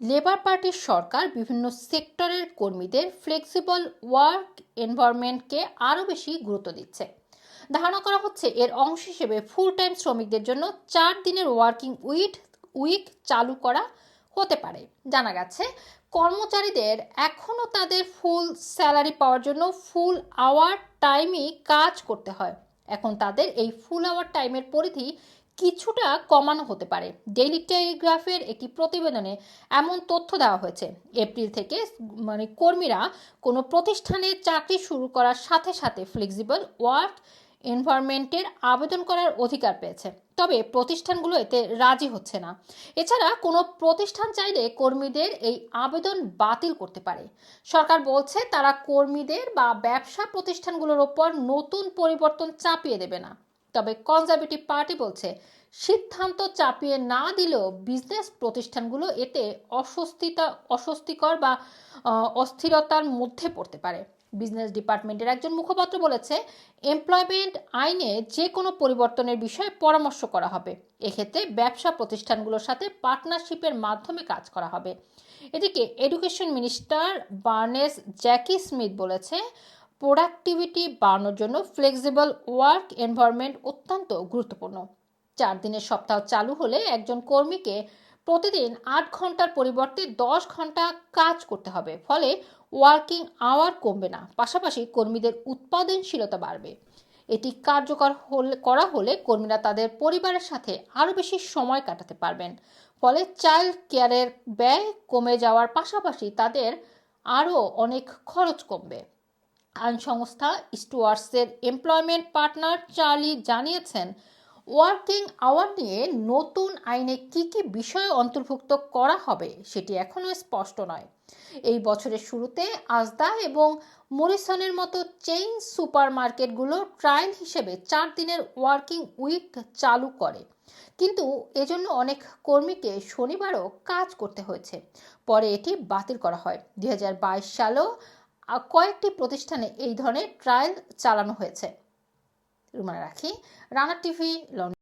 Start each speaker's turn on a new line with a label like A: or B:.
A: Labour পার্টির সরকার বিভিন্ন সেক্টরের কর্মীদের ফ্লেক্সিবল ওয়ার্ক এনভায়রনমেন্টকে আরও বেশি গুরুত্ব দিচ্ছে। ধারণা করা হচ্ছে এর অংশ হিসেবে ফুল টাইম শ্রমিকদের জন্য চার দিনের ওয়ার্কিং উইক উইক চালু করা হতে পারে। জানা গেছে, কর্মচারীদের এখনও তাদের ফুল স্যালারি পাওয়ার জন্য ফুল আওয়ার টাইমই কাজ করতে হয়। এখন তাদের এই ফুল আওয়ার টাইমের পরিধি কিছুটা কমানো হতে পারে। ডেইলি টেলিগ্রাফের একটি প্রতিবেদনে এমন তথ্য দেওয়া হয়েছে। এপ্রিল থেকে মানে কর্মীরা কোনো প্রতিষ্ঠানে চাকরি শুরু করার সাথে সাথে ফ্লেক্সিবল ওয়ার্ক এনভায়রনমেন্টের আবেদন করার অধিকার পেয়েছে। তবে প্রতিষ্ঠানগুলো এতে রাজি হচ্ছে না। এছাড়া কোনো প্রতিষ্ঠান চাইলে কর্মীদের এই আবেদন বাতিল করতে পারে। সরকার বলছে, তারা কর্মীদের বা ব্যবসা প্রতিষ্ঠানগুলোর ওপর নতুন পরিবর্তন চাপিয়ে দেবে না। তবে কনজারভেটিভ পার্টি বলছে, সিদ্ধান্ত চাপিয়ে না দিলেও বিজনেস প্রতিষ্ঠানগুলো এতে অস্বস্তিতা, অস্বস্তিকর বা অস্থিরতার মধ্যে পড়তে পারে। বিজনেস ডিপার্টমেন্টের একজন মুখপাত্র বলেছে, এমপ্লয়মেন্ট আইনে যে কোনো পরিবর্তনের বিষয়ে পরামর্শ করা হবে। এক্ষেত্রে ব্যবসা প্রতিষ্ঠানগুলোর সাথে পার্টনারশিপের মাধ্যমে কাজ করা হবে। এদিকে education minister Barnes Jackie Smith বলেছে প্রোডাক্টিভিটি বাড়ানোর জন্য ফ্লেক্সিবল ওয়ার্ক এনভায়রনমেন্ট অত্যন্ত গুরুত্বপূর্ণ। চার দিনের সপ্তাহ চালু হলে একজন কর্মীকে প্রতিদিন আট ঘণ্টার পরিবর্তে দশ ঘণ্টা কাজ করতে হবে, ফলে ওয়ার্কিং আওয়ার কমবে না। পাশাপাশি কর্মীদের উৎপাদনশীলতা বাড়বে। এটি কার্যকর হলে, করা হলে কর্মীরা তাদের পরিবারের সাথে আরও বেশি সময় কাটাতে পারবেন, ফলে চাইল্ড কেয়ারের ব্যয় কমে যাওয়ার পাশাপাশি তাদের আরও অনেক খরচ কমবে। সংস্থা স্টুয়ার্টসের এমপ্লয়মেন্ট পার্টনার চার্লি জানিয়েছেন, ওয়ার্কিং আওয়ার নিয়ে নতুন আইনে কি কি বিষয় অন্তর্ভুক্ত করা হবে সেটি এখনও স্পষ্ট নয়। এই বছরের শুরুতে আজদা এবং মরিসনের মতো চেইন সুপারমার্কেটগুলো ট্রায়াল হিসেবে চার দিনের ওয়ার্কিং উইক চালু করে। কিন্তু এজন্য অনেক কর্মীকে শনিবারও কাজ করতে হয়েছে। পরে এটি বাতিল করা হয়। দুই সালেও কয়েকটি প্রতিষ্ঠানে এই ধরনের ট্রায়াল চালানো হয়েছে। রুমানা রাখি রানা টিভি লন্ডন।